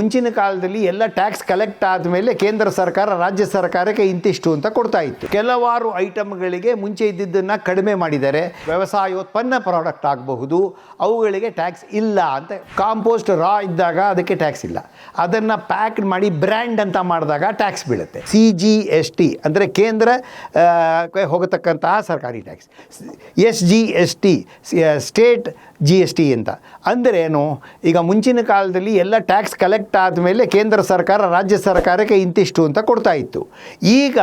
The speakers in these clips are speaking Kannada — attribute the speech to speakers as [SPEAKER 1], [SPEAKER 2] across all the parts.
[SPEAKER 1] ಮುಂಚಿನ ಕಾಲದಲ್ಲಿ ಎಲ್ಲ ಟ್ಯಾಕ್ಸ್ ಕಲೆಕ್ಟ್ ಆದಮೇಲೆ ಕೇಂದ್ರ ಸರ್ಕಾರ ರಾಜ್ಯ ಸರ್ಕಾರಕ್ಕೆ ಇಂತಿಷ್ಟು ಅಂತ ಕೊಡ್ತಾ ಇತ್ತು. ಕೆಲವಾರು ಐಟಮ್ಗಳಿಗೆ ಮುಂಚೆ ಇದ್ದಿದ್ದನ್ನು ಕಡಿಮೆ ಮಾಡಿದರೆ ವ್ಯವಸಾಯೋತ್ಪನ್ನ ಪ್ರಾಡಕ್ಟ್ ಆಗಬಹುದು, ಅವುಗಳಿಗೆ ಟ್ಯಾಕ್ಸ್ ಇಲ್ಲ ಅಂತ ಕಾಂಪೋಸ್ಟ್ ರಾ ಇದ್ದಾಗ ಅದಕ್ಕೆ ಟ್ಯಾಕ್ಸ್ ಇಲ್ಲ. ಅದನ್ನು ಪ್ಯಾಕ್ ಮಾಡಿ ಬ್ರ್ಯಾಂಡ್ ಅಂತ ಮಾಡಿದಾಗ ಟ್ಯಾಕ್ಸ್ ಬೀಳುತ್ತೆ. ಸಿ ಜಿ ಎಸ್ ಟಿ ಅಂದರೆ ಕೇಂದ್ರ ಹೋಗತಕ್ಕಂತಹ ಸರ್ಕಾರಿ tax. S G S T state G S T ಅಂತ. ಅಂದರೆ ಏನು ಈಗ ಮುಂಚಿನ ಕಾಲದಲ್ಲಿ ಎಲ್ಲ ಟ್ಯಾಕ್ಸ್ ಕಲೆಕ್ಟ್ ಆದಮೇಲೆ ಕೇಂದ್ರ ಸರ್ಕಾರ ರಾಜ್ಯ ಸರ್ಕಾರಕ್ಕೆ ಇಂತಿಷ್ಟು ಅಂತ ಕೊಡ್ತಾ ಇತ್ತು. ಈಗ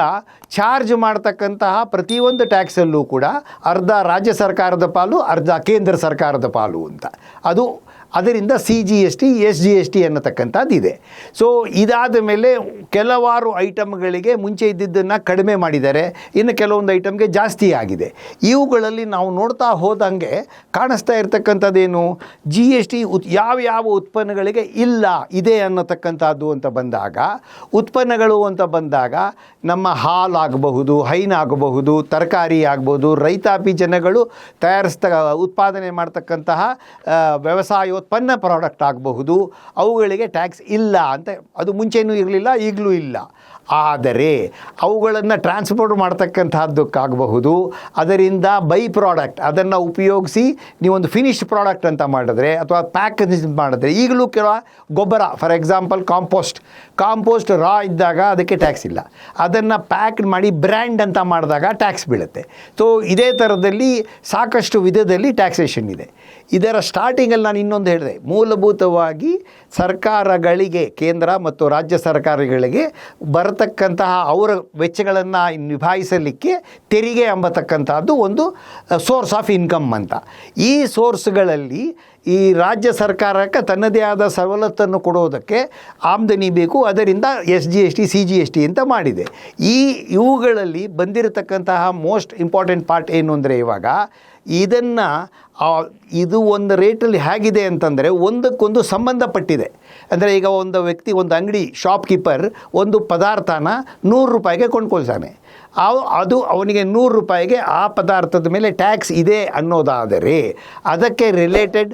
[SPEAKER 1] ಚಾರ್ಜ್ ಮಾಡ್ತಕ್ಕಂತಹ ಪ್ರತಿಯೊಂದು ಟ್ಯಾಕ್ಸಲ್ಲೂ ಕೂಡ ಅರ್ಧ ರಾಜ್ಯ ಸರ್ಕಾರದ ಪಾಲು, ಅರ್ಧ ಕೇಂದ್ರ ಸರ್ಕಾರದ ಪಾಲು ಅಂತ. ಅದು ಅದರಿಂದ C G S T S G S T ಅನ್ನತಕ್ಕಂಥದ್ದು ಇದೆ ಸೊ ಇದಾದ ಮೇಲೆ ಕೆಲವಾರು ಐಟಮ್ಗಳಿಗೆ ಮುಂಚೆ ಇದ್ದಿದ್ದನ್ನು ಕಡಿಮೆ ಮಾಡಿದ್ದಾರೆ. ಇನ್ನು ಕೆಲವೊಂದು ಐಟಮ್ಗೆ ಜಾಸ್ತಿ ಆಗಿದೆ. ಇವುಗಳಲ್ಲಿ ನಾವು ನೋಡ್ತಾ ಹೋದಂಗೆ ಕಾಣಿಸ್ತಾ ಇರ್ತಕ್ಕಂಥದ್ದೇನು? ಜಿ ಎಸ್ ಟಿ ಉತ್ ಯಾವ ಯಾವ ಉತ್ಪನ್ನಗಳಿಗೆ ಇಲ್ಲ ಇದೆ ಅನ್ನತಕ್ಕಂಥದ್ದು ಅಂತ ಬಂದಾಗ ಉತ್ಪನ್ನಗಳು ಅಂತ ಬಂದಾಗ ನಮ್ಮ ಹಾಲಾಗಬಹುದು ಹೈನಾಗಬಹುದು ತರಕಾರಿ ಆಗ್ಬೋದು ರೈತಾಪಿ ಜನಗಳು ತಯಾರಿಸ್ತ ಉತ್ಪಾದನೆ ಮಾಡ್ತಕ್ಕಂತಹ ಆ, ವ್ಯವಸಾಯೋತ್ಪನ್ನ ಪ್ರಾಡಕ್ಟ್ ಆಗಬಹುದು, ಅವುಗಳಿಗೆ ಟ್ಯಾಕ್ಸ್ ಇಲ್ಲ ಅಂತ ಅದು ಮುಂಚೆನೂ ಇರಲಿಲ್ಲ, ಈಗಲೂ ಇಲ್ಲ. ಆದರೆ ಅವುಗಳನ್ನು ಟ್ರಾನ್ಸ್ಪೋರ್ಟ್ ಮಾಡ್ತಕ್ಕಂಥದ್ದಕ್ಕಾಗಬಹುದು ಅದರಿಂದ ಬೈ ಪ್ರಾಡಕ್ಟ್ ಅದನ್ನು ಉಪಯೋಗಿಸಿ ನೀವೊಂದು ಫಿನಿಶ್ಡ್ ಪ್ರಾಡಕ್ಟ್ ಅಂತ ಮಾಡಿದ್ರೆ ಅಥವಾ ಪ್ಯಾಕ್ ಮಾಡಿದ್ರೆ ಈಗಲೂ ಕೆಲ ಗೊಬ್ಬರ, for example compost. Compost raw ಇದ್ದಾಗ ಅದಕ್ಕೆ ಟ್ಯಾಕ್ಸ್ ಇಲ್ಲ. ಅದನ್ನು ಪ್ಯಾಕ್ ಮಾಡಿ ಬ್ರ್ಯಾಂಡ್ ಅಂತ ಮಾಡಿದಾಗ ಟ್ಯಾಕ್ಸ್ ಬೀಳುತ್ತೆ. ಸೊ ಇದೇ ಥರದಲ್ಲಿ ಸಾಕಷ್ಟು ವಿಧದಲ್ಲಿ ಟ್ಯಾಕ್ಸೇಷನ್ ಇದೆ. ಇದರ ಸ್ಟಾರ್ಟಿಂಗಲ್ಲಿ ನಾನು ಇನ್ನೊಂದು ಹೇಳಿದೆ. ಮೂಲಭೂತವಾಗಿ ಸರ್ಕಾರಗಳಿಗೆ, ಕೇಂದ್ರ ಮತ್ತು ರಾಜ್ಯ ಸರ್ಕಾರಗಳಿಗೆ ಬರತಕ್ಕಂತಹ ಅವರ ವೆಚ್ಚಗಳನ್ನು ನಿಭಾಯಿಸಲಿಕ್ಕೆ ತೆರಿಗೆ ಎಂಬತಕ್ಕಂಥದ್ದು ಒಂದು ಸೋರ್ಸ್ ಆಫ್ ಇನ್ಕಮ್ ಅಂತ. ಈ ಸೋರ್ಸ್ಗಳಲ್ಲಿ ಈ ರಾಜ್ಯ ಸರ್ಕಾರಕ್ಕೆ ತನ್ನದೇ ಆದ ಸವಲತ್ತನ್ನು ಕೊಡೋದಕ್ಕೆ ಆಮದನಿ ಬೇಕು. ಅದರಿಂದ S G S T, C G S T ಅಂತ ಮಾಡಿದೆ. ಈ ಇವುಗಳಲ್ಲಿ ಬಂದಿರತಕ್ಕಂತಹ ಮೋಸ್ಟ್ ಇಂಪಾರ್ಟೆಂಟ್ ಪಾರ್ಟ್ ಏನು ಅಂದರೆ ಇವಾಗ ಇದನ್ನು ಇದು ಒಂದು ರೇಟಲ್ಲಿ ಹೇಗಿದೆ ಅಂತಂದರೆ ಒಂದಕ್ಕೊಂದು ಸಂಬಂಧಪಟ್ಟಿದೆ. ಅಂದರೆ ಈಗ ಒಂದು ವ್ಯಕ್ತಿ, ಒಂದು ಅಂಗಡಿ ಶಾಪ್ಕೀಪರ್ ಒಂದು ಪದಾರ್ಥನ ನೂರು ರೂಪಾಯಿಗೆ ಕೊಂಡ್ಕೊಳ್ತಾನೆ. ಅದು ಅವನಿಗೆ ನೂರು ರೂಪಾಯಿಗೆ ಆ ಪದಾರ್ಥದ ಮೇಲೆ ಟ್ಯಾಕ್ಸ್ ಇದೆ ಅನ್ನೋದಾದರೆ ಅದಕ್ಕೆ ರಿಲೇಟೆಡ್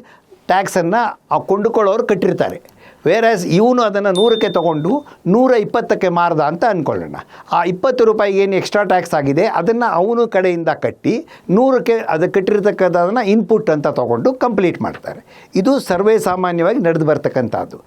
[SPEAKER 1] ಟ್ಯಾಕ್ಸನ್ನು ಆ ಕೊಂಡುಕೊಳ್ಳೋರು ಕಟ್ಟಿರ್ತಾರೆ. ವೇರಾಸ್ ಇವನು ಅದನ್ನು ನೂರಕ್ಕೆ ತೊಗೊಂಡು ನೂರ ಇಪ್ಪತ್ತಕ್ಕೆ ಮಾರ್ದ ಅಂತ ಅಂದ್ಕೊಳ್ಳೋಣ ಆ ಇಪ್ಪತ್ತು ರೂಪಾಯಿಗೆ ಏನು ಎಕ್ಸ್ಟ್ರಾ ಟ್ಯಾಕ್ಸ್ ಆಗಿದೆ, ಅದನ್ನು ಅವನು ಕಡೆಯಿಂದ ಕಟ್ಟಿ ನೂರಕ್ಕೆ ಅದು ಕಟ್ಟಿರ್ತಕ್ಕಂಥದನ್ನು ಇನ್ಪುಟ್ ಅಂತ ತೊಗೊಂಡು ಕಂಪ್ಲೀಟ್ ಮಾಡ್ತಾರೆ. ಇದು ಸರ್ವೇ ಸಾಮಾನ್ಯವಾಗಿ ನಡೆದು ಬರ್ತಕ್ಕಂಥದ್ದು.